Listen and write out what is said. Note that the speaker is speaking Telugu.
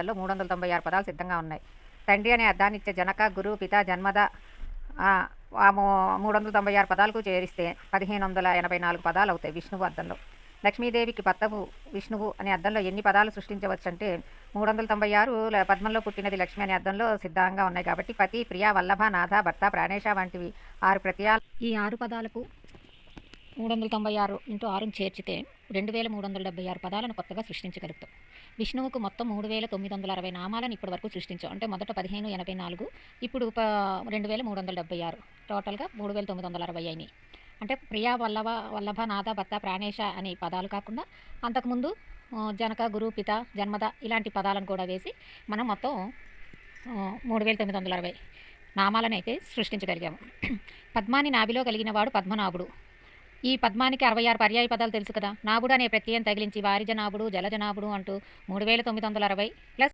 అర్థాలలో మూడు వందల తొంభై ఆరు పదాలు సిద్ధంగా ఉన్నాయి. తండ్రి అనే అర్థాన్ని ఇచ్చే జనక గురు పిత జన్మద ఆ, మూడు వందల తొంభై ఆరు పదాలకు చేరిస్తే పదిహేను వందల ఎనభై నాలుగు పదాలు అవుతాయి విష్ణువు అర్థంలో లక్ష్మీదేవికి పత్తవు విష్ణువు అనే అర్థంలో ఎన్ని పదాలు సృష్టించవచ్చు అంటే మూడు వందల తొంభై ఆరు ల- పద్మంలో పుట్టినది లక్ష్మి అనే అర్థంలో సిద్ధంగా ఉన్నాయి కాబట్టి పతి ప్రియ వల్లభ నాథ భర్త ప్రాణేశ వంటివి ఆరు ప్రత్యయాలు ఈ ఆరు పదాలకు మూడు వందల తొంభై ఆరు ఇంటూ ఆరును చేర్చితే రెండు వేల మూడు వందల డెబ్బై ఆరు పదాలను కొత్తగా సృష్టించగలుగుతాం. విష్ణువుకు మొత్తం మూడు వేల తొమ్మిది వందల అరవై నామాలను ఇప్పటి వరకు సృష్టించాం. అంటే మొదట పదిహేను ఎనభై నాలుగు ఇప్పుడు ప రెండు వేల మూడు వందల డెబ్బై ఆరు. టోటల్గా మూడు వేల తొమ్మిది వందల అరవై అయినాయి అంటే ప్రియా వల్లభ వల్లభ నాథ భర్త ప్రాణేశ అనే పదాలు కాకుండా అంతకుముందు జనక గురు పిత జన్మద ఇలాంటి పదాలను కూడా వేసి మనం మొత్తం మూడు వేల తొమ్మిది వందల అరవై నామాలను అయితే సృష్టించగలిగాము. పద్మాని నాభిలో కలిగిన వాడు పద్మనాభుడు. ఈ పద్మానికి అరవై ఆరు పర్యాయ పదాలు తెలుసు కదా. నాభుడు అనే ప్రత్యయం తగిలించి వారిజనాభుడు జలజనాభుడు అంటూ మూడు వేల తొమ్మిది వందల అరవై ప్లస్